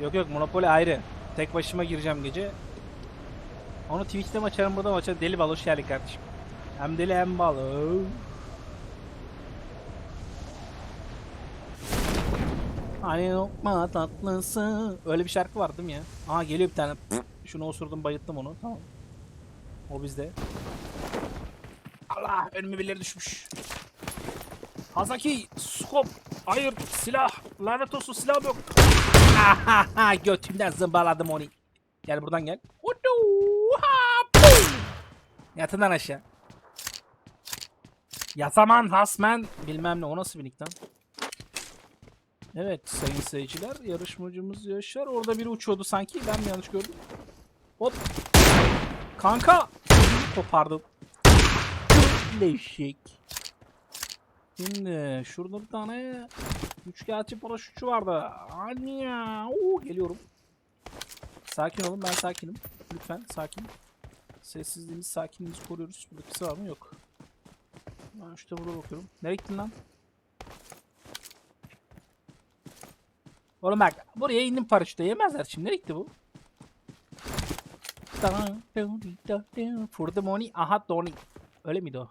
Yok yok Monopoly ayrı. Tek başıma gireceğim gece. Onu Twitch'te açarım burada mı açarım? Deli bal hoş geldin kardeşim. Hem deli hem bal. Hani lokma tatlısı. Öyle bir şarkı var değil mi ya? Aha geliyor bir tane. Şunu osurdum bayılttım onu. Tamam. O bizde. Allah önüme birileri düşmüş. Hazaki, skop, hayır, silah, lanet olsun silah yok. Götümden zımbaladım onu. Gel buradan gel. Yatından aşağı. Yasaman, hasmen, bilmem ne o nasıl bir lan? Evet sayın seyirciler yarışmacımız Yaşar. Orada biri uçuyordu sanki ben mi yanlış gördüm? Hop. Kanka. Kopardım. Leşik. Şimdi şurada bir tane üçkağıtçı paraşütçü vardı. Hani ya. Oo, geliyorum. Sakin olun ben sakinim. Lütfen sakin. Sessizliğimiz, sakinliğimizi koruyoruz. Burada kimse var mı? Yok. Ben işte burada bakıyorum. Nereye gittin lan? Oğlum bak buraya indim paraşütle yemezler şimdi. Nereye gitti bu? For the money, aha Donny. Öyle miydi o?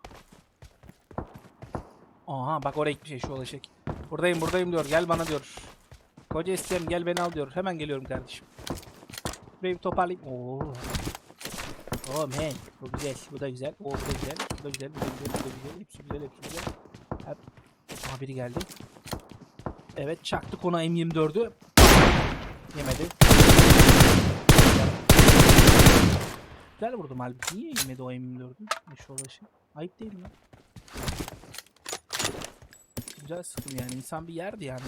Aha bak oraya gitmiş şu olacak. Buradayım buradayım diyor. Gel bana diyor. Koca isteyem gel beni al diyor. Hemen geliyorum kardeşim. Burayı bir toparlayayım. Oo. Oh man. Bu güzel. Bu da güzel. O bu da güzel. Bu da güzel. Bu da güzel. Bu da güzel. Hepsi güzel. Hepsi güzel. Hep. Aha biri geldi. Evet çaktık ona M24'ü. Yemedi. Güzel vurdum halbuki. Niye yemedi o M24'ü? Eş olaşı. Ayıp değil mi? Güzel sıktım yani. İnsan bir yerdi yani.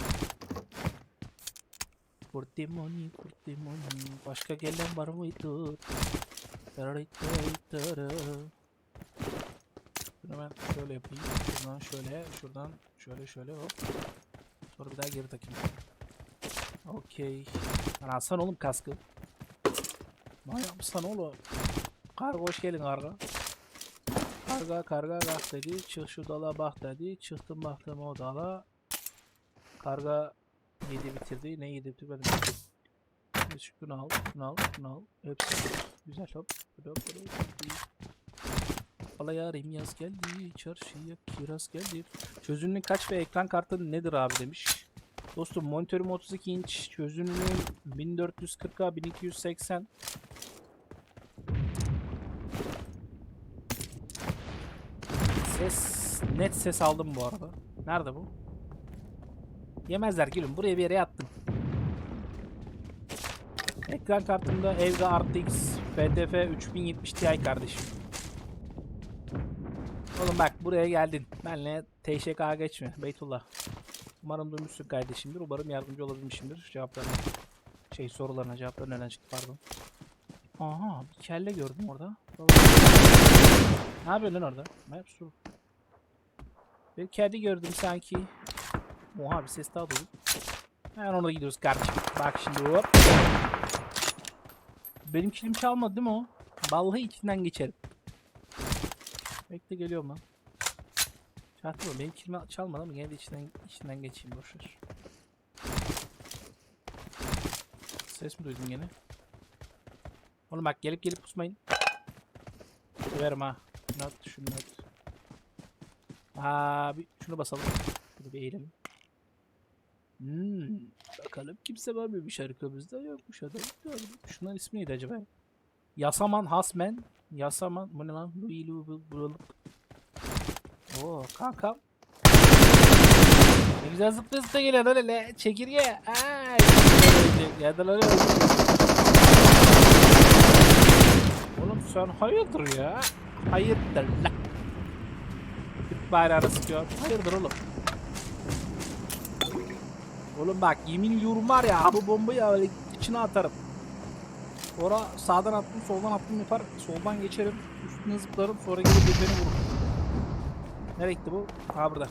Kurtimoni, kurtimoni. Başka gelen var mıydı? Bunu ben şöyle yapayım. Şuradan şöyle, şuradan şöyle şöyle hop. Sonra bir daha geri takayım. Okey. Lan alsana oğlum kaskı. Ne yapmışsan oğlum? Karga hoş geldin karga. Karga karga kalk dedi. Çık şu dala bak dedi. Çıktım baktım o dala. Karga yedi bitirdi. Ne yedi bitirdi ben de şunu al, şunu al, şunu al. Hepsi güzel hop. Hop hop yarim yaz geldi. Çarşıya kiraz geldi. Çözünürlük kaç ve ekran kartı nedir abi demiş. Dostum monitörüm 32 inç. Çözünürlüğüm 1440'a 1280. Ses net ses aldım bu arada. Nerede bu? Yemezler gülüm. Buraya bir yere yattım. Ekran kartımda Evga RTX FTF 3070 Ti kardeşim. Oğlum bak buraya geldin. Benle TŞK geçme. Beytullah. Umarım duymuşsun kardeşimdir. Umarım yardımcı olabilmişimdir cevaplarına. Şey sorularına cevaplarına nereden çıktı pardon. Aha bir kelle gördüm orada. Ne yapıyorsun lan orada? Map su. Bir kedi gördüm sanki. Oha bir ses daha duydum. Hemen orada gidiyoruz kardeşim. Bak şimdi hop. Benim kilim çalmadı değil mi o? Vallahi içinden geçerim. Bekle geliyorum lan. Çaktırma benim kilimi çalmadı ama gene de içinden, içinden geçeyim boşver. Ses mi duydun gene? Oğlum bak gelip gelip pusmayın. Severim ha. Not şunu not. Aa, bir şunu basalım. Bunu bir eğelim. Hmm, bakalım kimse var mıymış arkamızda yokmuş adam. Gördüm. Şunların ismi neydi acaba? Yasaman Hasmen. Yasaman. Bu ne lan? Louis Louis Louis Oo kankam. Ne güzel zıplaya zıplaya geliyor lan öyle. Çekirge. Yerden öyle öyle. Oğlum sen hayırdır ya? Hayırdır la. Türk bayrağını sıkıyor. Hayırdır oğlum? Oğlum bak yemin ediyorum var ya bu bombayı öyle içine atarım. Sonra sağdan attım soldan attım yapar. Soldan geçerim. Üstüne zıplarım sonra gelip beni vurur. Nereye gitti bu? Ha burada.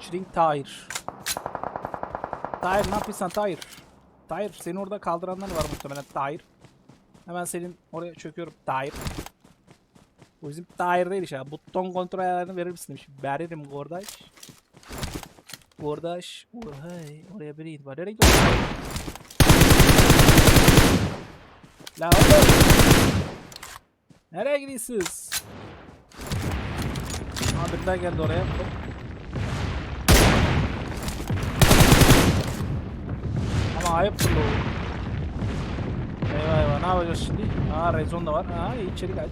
Shrink Tahir. Tahir ne yapıyorsun Tahir? Tahir seni orada kaldıranlar var muhtemelen Tahir. Hemen senin oraya çöküyorum Tahir. Bu bizim Tahir değil işte. Buton kontrol ayarlarını verir misin demiş. Veririm kardeş. Kardeş. Hey, oraya biri indi. var. Nereye gidiyorsun? La oğlum. Nereye gidiyorsunuz? Abi daha geldi oraya. Ama ayıptır bu. Eyvah eyvah ne yapacağız şimdi? Aa rezon da var. Aa içeri kaç.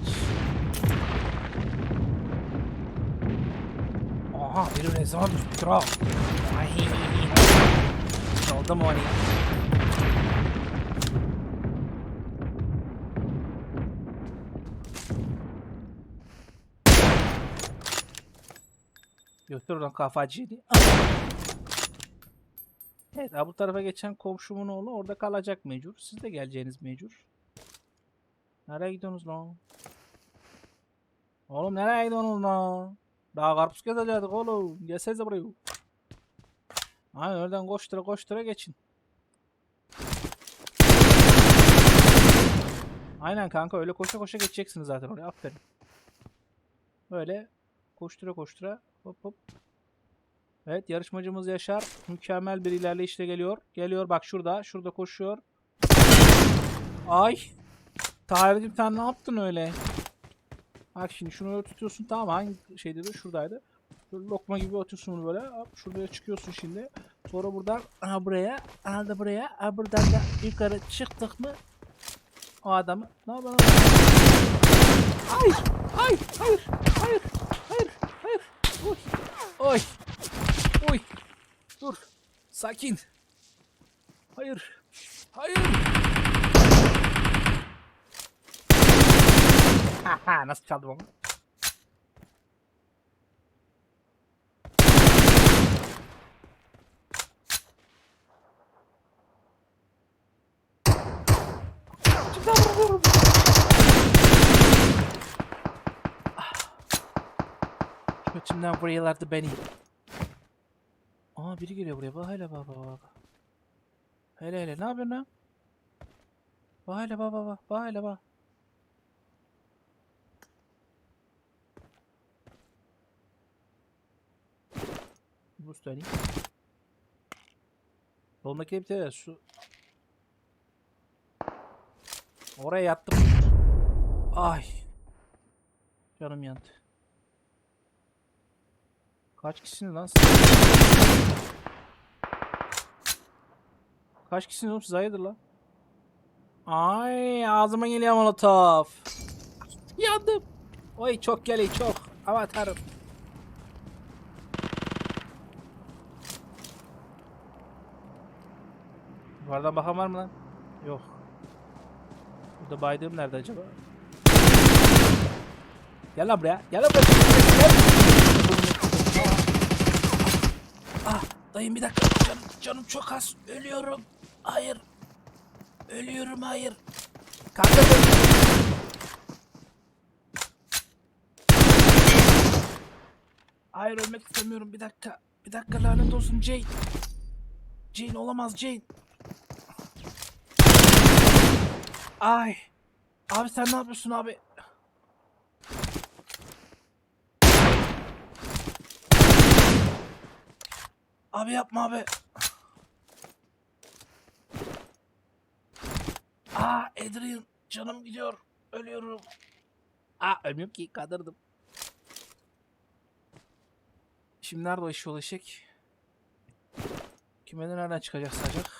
Rezon düşmüştür ha. Ay. Oldu mu onu? Götür oradan kafacıydı. Evet bu tarafa geçen komşumun oğlu orada kalacak mecbur. Siz de geleceğiniz mecbur. Nereye gidiyorsunuz lan? Oğlum nereye gidiyorsunuz lan? Daha karpuz kesecektik oğlum. Gelsenize buraya. Aynen oradan koştura koştura geçin. Aynen kanka öyle koşa koşa geçeceksiniz zaten oraya. Aferin. Böyle koştura koştura hop hop. Evet yarışmacımız Yaşar mükemmel bir ilerleyişle geliyor. Geliyor bak şurada. Şurada koşuyor. Ay. Tahir'cim sen ne yaptın öyle? Bak şimdi şunu öyle tutuyorsun tamam hangi şeydi şuradaydı. Böyle lokma gibi atıyorsun bunu böyle. Hop, şuraya çıkıyorsun şimdi. Sonra buradan aha buraya, aha da buraya, aha buradan da yukarı çıktık mı o adamı ne yapalım? Ay! Ay! Hayır! Hayır! Hayır! Hayır! Oy! Oy! Oy! Dur! Sakin! Hayır! Hayır! Nasıl çaldım onu? Vuruyorum? Götümden vuruyorlardı beni. Aa biri geliyor buraya. Bak hele bak bak bak. Hele hele ne yapıyorsun lan? Bak hele bak bak bak. Bak hele bak. Boost vereyim. Solundaki bir tane su. Oraya yattım. Ay. Canım yandı. Kaç kişisiniz lan? Kaç kişisiniz oğlum siz hayırdır lan? Ay ağzıma geliyor molotof. Yandım. Oy çok geliyor çok. Avatarım. Yukarıdan bakan var mı lan? Yok. Burada baydığım nerede acaba? Gel lan buraya. Gel lan buraya. Ah dayım bir dakika. Canım, canım çok az. Ölüyorum. Hayır. Ölüyorum hayır. Kanka. Hayır ölmek istemiyorum. Bir dakika. Bir dakika lanet olsun Jane. Jane olamaz Jane. Ay. Abi sen ne yapıyorsun abi? Abi yapma abi. Aa Adrian canım gidiyor. Ölüyorum. Aa ölmüyorum ki kandırdım. Şimdi nerede o iş yol eşek? Kime de nereden çıkacak sacak?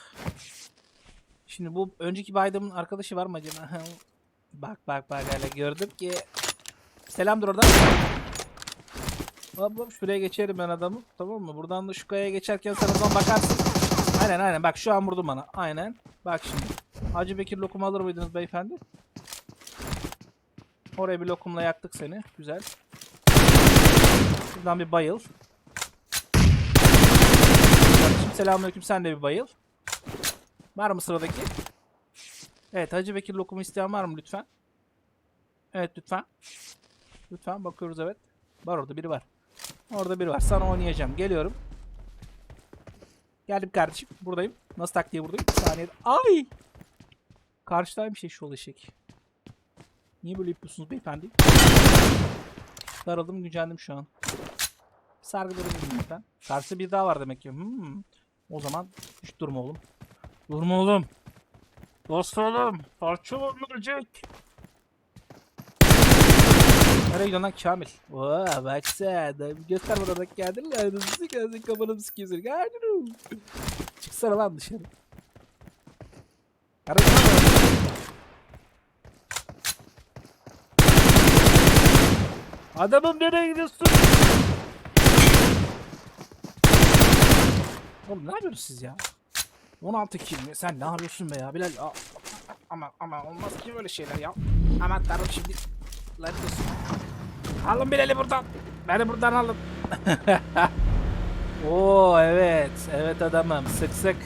Şimdi bu önceki baydamın arkadaşı var mı acaba? bak bak bak hele gördüm ki. Selamdır oradan. Hop hop şuraya geçerim ben adamı. Tamam mı? Buradan da şu kayaya geçerken sen oradan bakarsın. Aynen aynen bak şu an vurdu bana. Aynen. Bak şimdi. Hacı Bekir lokum alır mıydınız beyefendi? Oraya bir lokumla yaktık seni. Güzel. Buradan bir bayıl. Selamünaleyküm sen de bir bayıl. Var mı sıradaki? Evet Hacı Bekir lokumu isteyen var mı lütfen? Evet lütfen. Lütfen bakıyoruz evet. Var orada biri var. Orada biri var. Sana oynayacağım. Geliyorum. Geldim kardeşim. Buradayım. Nasıl taktiği buradayım? Bir saniye. Ay! Karşıdaymış eşşoğlu eşek. Niye böyle yapıyorsunuz beyefendi? Daraldım gücendim şu an. Sargıları verin lütfen. Karşıda bir daha var demek ki. Hmm. O zaman hiç durma oğlum. Durma oğlum. Dost oğlum. Parça ölecek. Nereye gidiyorsun lan Kamil? Oo bak sen. Göster bana bak geldin lan. Hızlı gelsin kafanı sıkıyorsun. Geldin. Çıksana lan dışarı. Arada Adamım nereye gidiyorsun? Oğlum ne yapıyorsunuz siz ya? 16 kill mi? Sen ne yapıyorsun be ya Bilal? Aa, Ama ama olmaz ki böyle şeyler ya. Aman tanrım şimdi. Lan. Alın Bilal'i buradan. Beni buradan alın. Oo evet. Evet adamım. Sık sık.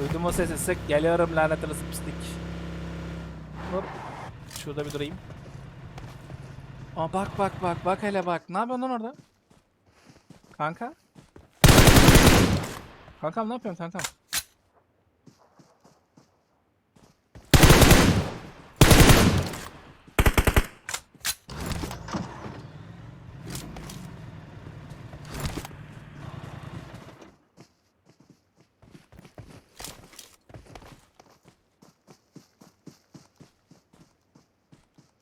Duydum o sesi sık. Geliyorum lanet olası pislik. Hop. Şurada bir durayım. Aa bak bak bak bak hele bak. Ne yapıyorsun lan orada? Kanka? Kankam ne yapıyorsun kankam?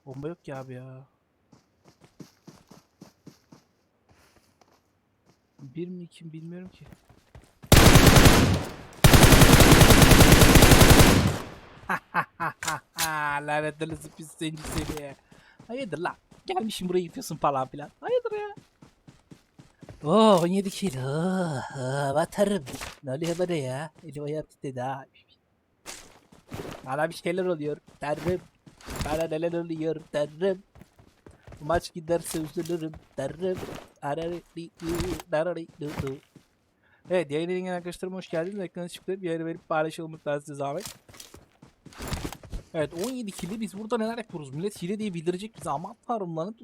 Bomba yok ki abi ya. Bir mi iki mi bilmiyorum ki. Lanet olası pis zenci seni. Hayırdır lan? Gelmişim buraya yıkıyorsun falan filan. Hayırdır ya? Oo 17 kilo. Oh, batarım. Ne oluyor bana ya? Elim ayağım titredi ha. Bana bir şeyler oluyor. Tanrım. Bana neler oluyor. Bu maç giderse üzülürüm du. Evet yayın edin arkadaşlarım hoş geldiniz. Ekrana çıktı. Bir yere verip paylaşalım mutlaka size zahmet. Evet 17 kili biz burada neler yapıyoruz? Millet hile diye bildirecek bize. Aman tanrım lanet.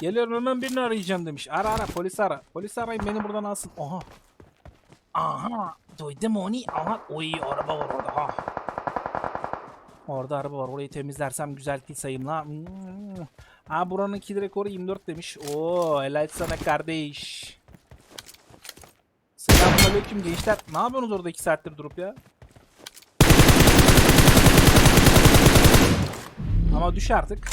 Geliyorum hemen birini arayacağım demiş. Ara ara polis ara. Polis arayın beni buradan alsın. Aha. Aha. Duydum onu. Aha. Oy araba var orada. Ha. Orada araba var. Orayı temizlersem güzel kill sayayım la. Hmm. Ha buranın kill rekoru 24 demiş. Oo helal sana kardeş. Selamünaleyküm gençler. Ne yapıyorsunuz orada 2 saattir durup ya? Ama düş artık.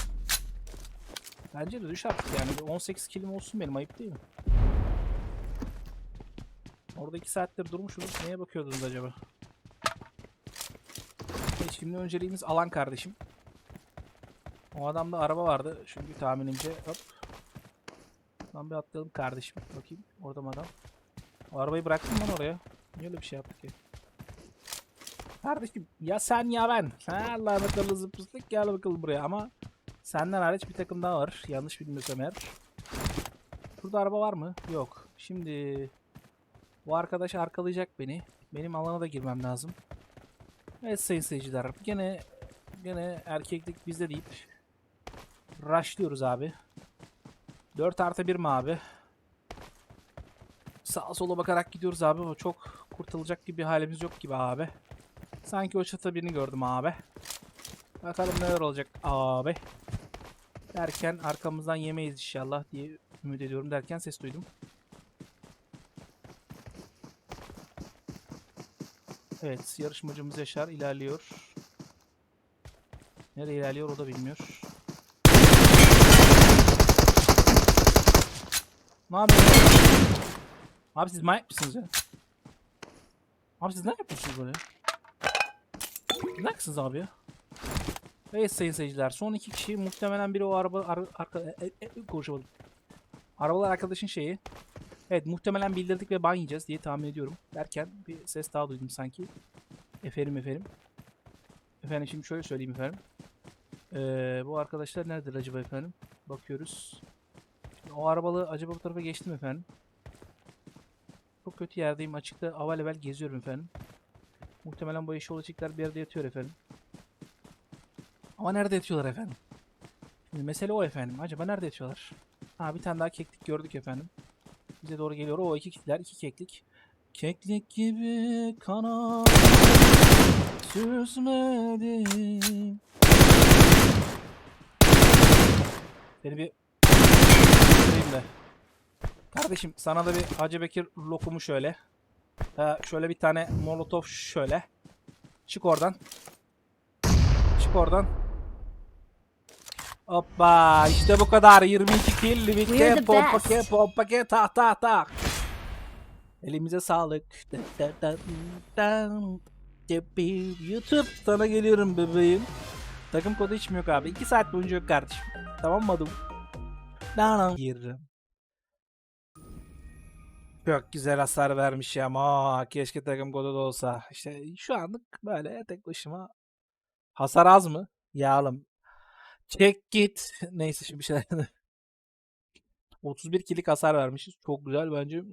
Bence de düş artık yani. Bir 18 kilim olsun benim ayıp değil mi? Orada 2 saattir durmuşsunuz. Neye bakıyordunuz acaba? Evet, şimdi önceliğimiz alan kardeşim. O adamda araba vardı. Çünkü tahminimce hop. Lan bir atlayalım kardeşim. Bakayım. Orada mı adam? O arabayı bıraktım lan oraya. Niye öyle bir şey yaptık ki? Kardeşim ya sen ya ben. Ha lanet olası zıpıslık gel bakalım buraya ama senden hariç bir takım daha var. Yanlış bilmiyorsam eğer. Burada araba var mı? Yok. Şimdi bu arkadaş arkalayacak beni. Benim alana da girmem lazım. Evet sayın seyirciler. Gene gene erkeklik bizde deyip rushlıyoruz abi. 4 artı 1 mi abi? Sağa sola bakarak gidiyoruz abi. O çok kurtulacak gibi bir halimiz yok gibi abi. Sanki o çatı birini gördüm abi. Bakalım neler olacak abi. Derken arkamızdan yemeyiz inşallah diye ümit ediyorum derken ses duydum. Evet yarışmacımız Yaşar ilerliyor. Nereye ilerliyor o da bilmiyor. Ne yapıyorsunuz? Abi siz manyak mısınız ya? Abi siz ne yapıyorsunuz böyle? Ne yapıyorsunuz abi ya? Evet sayın seyirciler son iki kişi muhtemelen biri o araba ar, arka e, e, konuşamadım. Arabalar arkadaşın şeyi. Evet muhtemelen bildirdik ve ban diye tahmin ediyorum. Derken bir ses daha duydum sanki. Efendim efendim. Efendim şimdi şöyle söyleyeyim efendim. Ee, bu arkadaşlar nerededir acaba efendim? Bakıyoruz. Şimdi o arabalı acaba bu tarafa geçtim efendim. Çok kötü yerdeyim açıkta aval evel geziyorum efendim. Muhtemelen bu eşi olacaklar bir yerde yatıyor efendim. Ama nerede yatıyorlar efendim? Şimdi mesele o efendim. Acaba nerede yatıyorlar? Ha bir tane daha keklik gördük efendim. Bize doğru geliyor. O iki kekler, iki keklik. Keklik gibi kana süzmedim. Seni bir Göreyim de. Kardeşim sana da bir Hacı Bekir lokumu şöyle. Ee, şöyle bir tane molotof şöyle. Çık oradan. Çık oradan. Hoppa işte bu kadar 22 kill the pompa ke pompa ke tak tak tak. Elimize sağlık. YouTube sana geliyorum bebeğim. Takım kodu hiç mi yok abi? 2 saat boyunca yok kardeşim. Tamam mı adım? Giririm. Çok güzel hasar vermiş ya ama keşke takım kodu da olsa. İşte şu anlık böyle tek başıma. Hasar az mı? Yağlım. Çek git. Neyse şimdi bir şeyler. 31 kilik hasar vermişiz. Çok güzel bence.